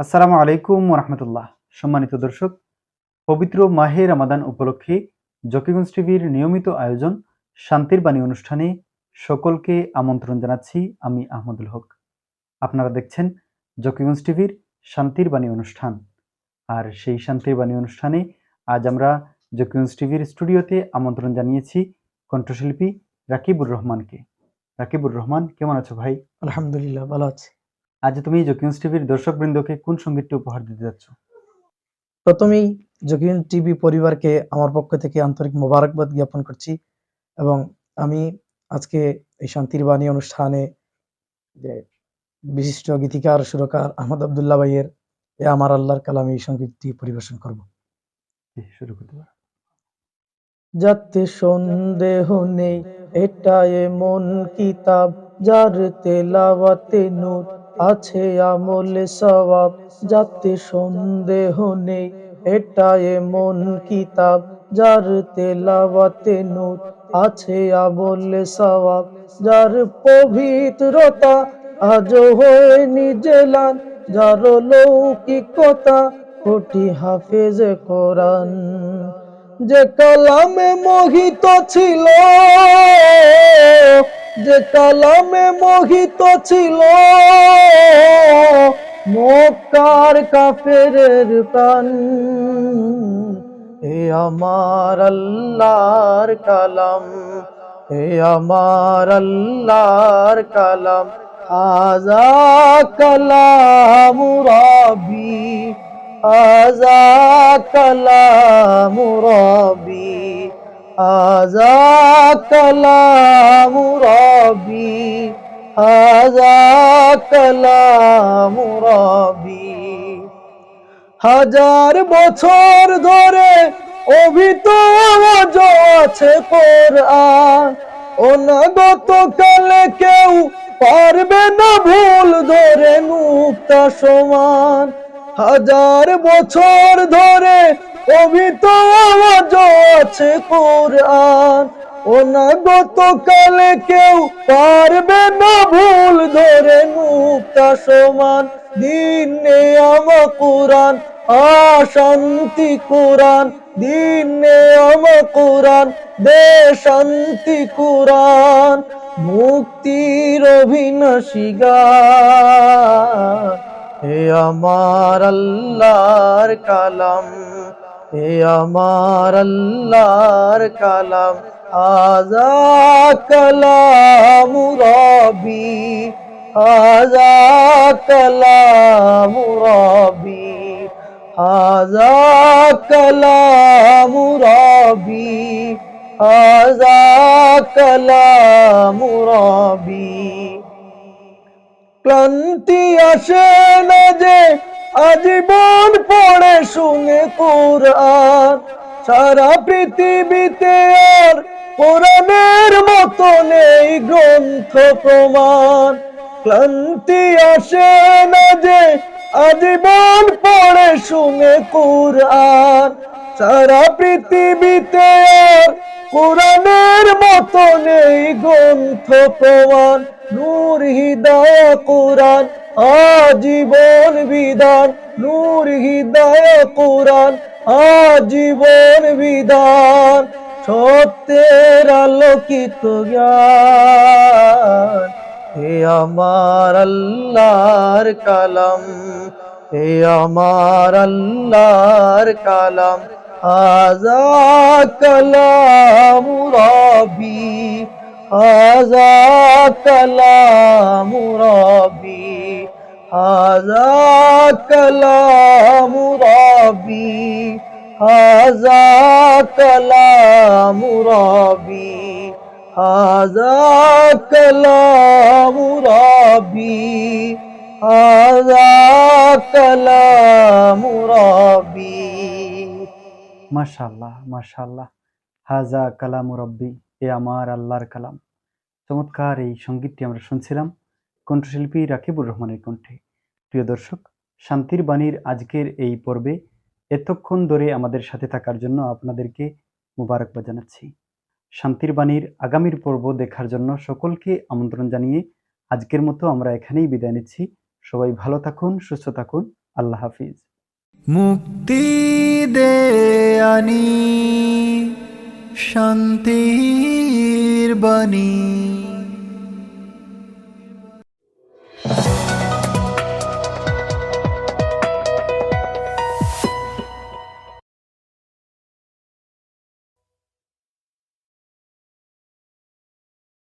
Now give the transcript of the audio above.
আসসালামু আলাইকুম রহমতুল্লাহ সম্মানিত দর্শক, পবিত্র মাহে রামাদান উপলক্ষে জকিগঞ্জ টিভির নিয়মিত আয়োজন শান্তির বাণী অনুষ্ঠানে সকলকে আমন্ত্রণ জানাচ্ছি আমি আহমদুল হক। আপনারা দেখছেন জকিগঞ্জ টিভির শান্তির বাণী অনুষ্ঠান। আর সেই শান্তির বাণী অনুষ্ঠানে আজ আমরা জকিগঞ্জ টিভির স্টুডিওতে আমন্ত্রণ জানিয়েছি কণ্ঠশিল্পী রাকিবুর রহমানকে। রাকিবুর রহমান, কেমন আছো ভাই? আলহামদুলিল্লাহ, ভালো আছি। আজ তুমি জকিগঞ্জ টিভির দর্শকবৃন্দকে কোন সঙ্গীতটি উপহার দিতে যাচ্ছ? প্রথমেই জকিন টিভি পরিবারকে আমার পক্ষ থেকে আন্তরিক মোবারকবাদ জ্ঞাপন করছি এবং আমি আজকে এই শান্তির বাণী অনুষ্ঠানে যে বিশিষ্ট গীতিকার সুরকার আহমদ আবদুল্লাহ ভাইয়ের এ আমার আল্লাহর কালামে এই সঙ্গীতটি পরিবেশন করব। শুরু করতে পারো? যাতে সন্দেহ নেই এটা এমন কিতাব যার তেলাওয়াতে নূর আছে আমলে সওয়াব, যাতে সন্দেহ নেই। এটা এমন কিতাব যার তেলাওয়াতে নূর আছে আমলে সওয়াব, যার পবিত্রতা আজ হয়ে নিজেলান যার লৌকিকতা কোটি হাফেজ কোরআন। যে কালামে মোহিত ছিল যে কালামে মোহিত ছিল, মক্কার কাফেরের প্রাণ। এ আমার আল্লাহর কালাম, এ আমার আল্লাহর কালাম। আজা কালাম রাবি আজা কালাম রবি আজা কালাম রবি আজা কালাম রবি হাজার বছর ধরে অভিত আছে কোরআন, অনাগত কালে কেউ পারবে না ভুল ধরে নুক্তা সমান। হাজার বছর ধরে অভিত আওয়াজ আছে কোরআন। অনাগত কালে কেউ পারবে না ভুল ধরে নুক্তা সমান। দিন আমা কোরআন, আশান্তি কোরআন। দিন আমা কোরআন দে শান্তি কোরআন। মুক্তির অভিনাশী গান। হে আমার আল্লাহর কালাম। হে আমার আল্লাহর কালাম আজা কালাম রবি আজা কালাম রবি আজা কালাম রবি আজা কালাম রবি। ক্লান্তি আসে না যে আজীবন পড়ে শুনে কোরআন, সারা পৃথিবীতে আর কোরআনের মতো নেই গ্রন্থ প্রমাণ। ক্লান্তি আসে না যে আজীবন পড়ে শুনে কোরআন, সারা পৃথিবীতে আর কোরআনের মতো নেই গ্রন্থ প্রমাণ, নূর হৃদয় কোরআন, আজীবন বিধান, নূর হৃদয় কোরআন, আজীবন বিধান, সত্যের আলোকিত জ্ঞান। হে আমার আল্লাহর কালাম, হে আমার আল্লাহর কালাম কালাম রবি আজা কালাম রবি আজা কালাম রবি আজা কালাম রবি আজা কালাম রবি আজা কালাম রবি মাশাল্লাহ মাশাল্লাহ হাজা কালাম রব্বি, এ আমার আল্লাহর কালাম। চমৎকার এই সঙ্গীতটি আমরা শুনছিলাম কণ্ঠশিল্পী রাকিবুর রহমানের কণ্ঠে। প্রিয় দর্শক, শান্তির বাণীর আজকের এই পর্বে এতক্ষণ ধরে আমাদের সাথে থাকার জন্য আপনাদেরকে মুবারকবাদ জানাচ্ছি। শান্তির বাণীর আগামীর পর্ব দেখার জন্য সকলকে আমন্ত্রণ জানিয়ে আজকের মতো আমরা এখানেই বিদায় নিচ্ছি। সবাই ভালো থাকুন, সুস্থ থাকুন। আল্লাহ হাফিজ। মুক্তি দেয়ানি শান্তির বাণী।